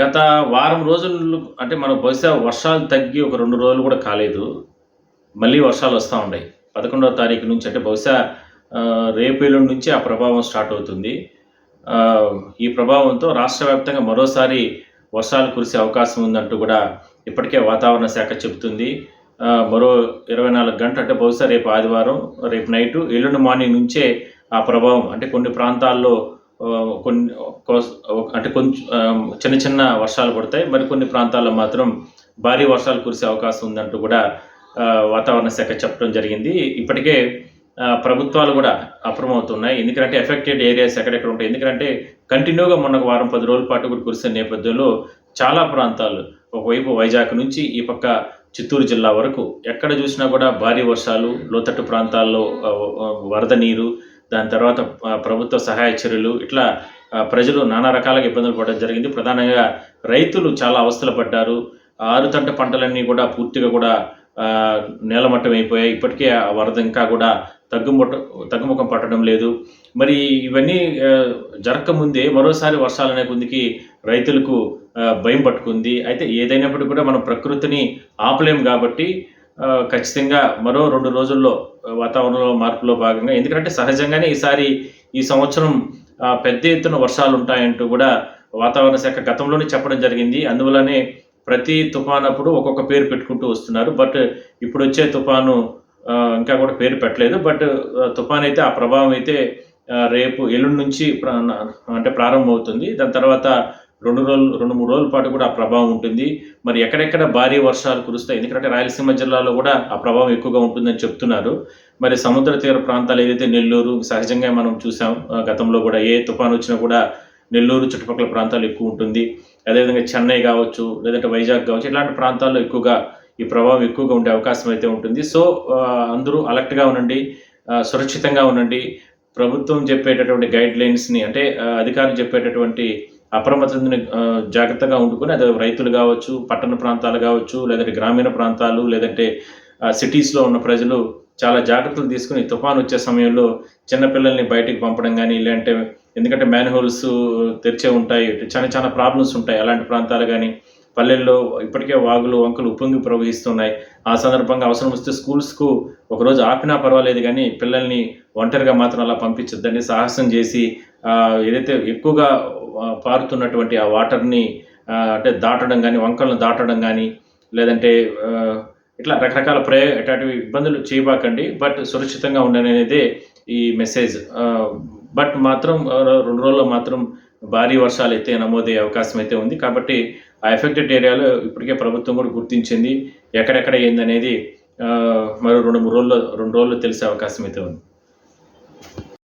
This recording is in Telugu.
గత వారం రోజులు అంటే మనం బహుశా వర్షాలు తగ్గి ఒక రెండు రోజులు కూడా కాలేదు. మళ్ళీ వర్షాలు వస్తూ ఉన్నాయి. పదకొండవ తారీఖు నుంచి అంటే బహుశా రేపు ఎల్లుండి నుంచి ఆ ప్రభావం స్టార్ట్ అవుతుంది. ఈ ప్రభావంతో రాష్ట్ర వ్యాప్తంగా మరోసారి వర్షాలు కురిసే అవకాశం ఉందంటూ కూడా ఇప్పటికే వాతావరణ శాఖ చెబుతుంది. మరో ఇరవై నాలుగు గంటలు అంటే బహుశా రేపు ఆదివారం రేపు నైటు ఎల్లుండి మార్నింగ్ నుంచే ఆ ప్రభావం అంటే కొన్ని ప్రాంతాల్లో కొన్ని అంటే కొంచెం చిన్న చిన్న వర్షాలు పడతాయి. మరికొన్ని ప్రాంతాల్లో మాత్రం భారీ వర్షాలు కురిసే అవకాశం ఉందంటూ కూడా వాతావరణ శాఖ చెప్పడం జరిగింది. ఇప్పటికే ప్రభుత్వాలు కూడా అప్రమవుతున్నాయి ఎందుకంటే ఎఫెక్టెడ్ ఏరియాస్ ఎక్కడెక్కడ ఉంటాయి? ఎందుకంటే కంటిన్యూగా మొన్న వారం పది రోజుల పాటు కూడా కురిసే నేపథ్యంలో చాలా ప్రాంతాలు ఒకవైపు వైజాగ్ నుంచి ఈ పక్క చిత్తూరు జిల్లా వరకు ఎక్కడ చూసినా కూడా భారీ వర్షాలు లోతట్టు ప్రాంతాల్లో వరద నీరు దాని తర్వాత ప్రభుత్వ సహాయ చర్యలు ఇట్లా ప్రజలు నానా రకాలుగా ఇబ్బందులు పడడం జరిగింది. ప్రధానంగా రైతులు చాలా అవస్థలు పడ్డారు. ఆరుతంట పంటలన్నీ కూడా పూర్తిగా కూడా నేలమట్టం అయిపోయాయి. ఇప్పటికే ఆ వరద ఇంకా కూడా తగ్గుముట తగ్గుముఖం పట్టడం లేదు. మరి ఇవన్నీ జరగకముందే మరోసారి వర్షాలు అనే కొందికి రైతులకు భయం పట్టుకుంది. అయితే ఏదైనప్పటికీ కూడా మనం ప్రకృతిని ఆపలేం కాబట్టి ఖచ్చితంగా మరో రెండు రోజుల్లో వాతావరణంలో మార్పులో భాగంగా ఎందుకంటే సహజంగానే ఈసారి ఈ సంవత్సరం పెద్ద ఎత్తున వర్షాలు ఉంటాయంటూ కూడా వాతావరణ శాఖ గతంలోనే చెప్పడం జరిగింది. అందువల్లనే ప్రతి తుఫాన్ అప్పుడు ఒక్కొక్క పేరు పెట్టుకుంటూ వస్తున్నారు. బట్ ఇప్పుడు వచ్చే తుఫాను ఇంకా కూడా పేరు పెట్టలేదు. బట్ తుఫాన్ అయితే ఆ ప్రభావం అయితే రేపు ఎల్లుండి నుంచి అంటే ప్రారంభమవుతుంది. దాని తర్వాత రెండు రోజులు రెండు మూడు రోజుల పాటు కూడా ఆ ప్రభావం ఉంటుంది. మరి ఎక్కడెక్కడ భారీ వర్షాలు కురుస్తాయి ఎందుకంటే రాయలసీమ జిల్లాలో కూడా ఆ ప్రభావం ఎక్కువగా ఉంటుందని చెప్తున్నారు. మరి సముద్ర తీర ప్రాంతాలు ఏదైతే నెల్లూరు సహజంగా మనం చూసాం గతంలో కూడా ఏ తుఫాన్ వచ్చినా కూడా నెల్లూరు చుట్టుపక్కల ప్రాంతాలు ఎక్కువ ఉంటుంది. అదేవిధంగా చెన్నై కావచ్చు లేదంటే వైజాగ్ కావచ్చు ఇలాంటి ప్రాంతాల్లో ఎక్కువగా ఈ ప్రభావం ఎక్కువగా ఉండే అవకాశం అయితే ఉంటుంది. సో అందరూ అలర్ట్గా ఉండండి సురక్షితంగా ఉండండి. ప్రభుత్వం చెప్పేటటువంటి గైడ్ లైన్స్ని అంటే అధికారులు చెప్పేటటువంటి అప్రమత్తని జాగ్రత్తగా ఉండుకొని అది రైతులు కావచ్చు పట్టణ ప్రాంతాలు కావచ్చు లేదంటే గ్రామీణ ప్రాంతాలు లేదంటే సిటీస్లో ఉన్న ప్రజలు చాలా జాగ్రత్తలు తీసుకుని తుఫాన్ వచ్చే సమయంలో చిన్నపిల్లల్ని బయటికి పంపడం కానీ లేదంటే ఎందుకంటే మ్యాన్హోల్స్ తెరిచే ఉంటాయి చాలా చాలా ప్రాబ్లమ్స్ ఉంటాయి అలాంటి ప్రాంతాలు కానీ పల్లెల్లో ఇప్పటికే వాగులు వంకలు ఉప్పొంగి ప్రవహిస్తున్నాయి. ఆ సందర్భంగా అవసరం వస్తే స్కూల్స్కు ఒకరోజు ఆపినా పర్వాలేదు కానీ పిల్లల్ని ఒంటరిగా మాత్రం అలా పంపించొద్దండి సాహసం చేసి ఏదైతే ఎక్కువగా పారుతున్నటువంటి ఆ వాటర్ని అంటే దాటడం కానీ వంకలను దాటడం కానీ లేదంటే ఇట్లా రకరకాల ప్రయ ఇట్లాంటివి ఇబ్బందులు చేయబాకండి బట్ సురక్షితంగా ఉండని అనేది ఈ మెసేజ్. బట్ మాత్రం రెండు రోజుల్లో మాత్రం భారీ వర్షాలు అయితే నమోదయ్యే అవకాశం అయితే ఉంది. కాబట్టి ఆ ఎఫెక్టెడ్ ఏరియాలో ఇప్పటికే ప్రభుత్వం కూడా గుర్తించింది ఎక్కడెక్కడ ఏందనేది మరో రెండు మూడు రోజుల్లో రెండు రోజుల్లో తెలిసే అవకాశం అయితే ఉంది.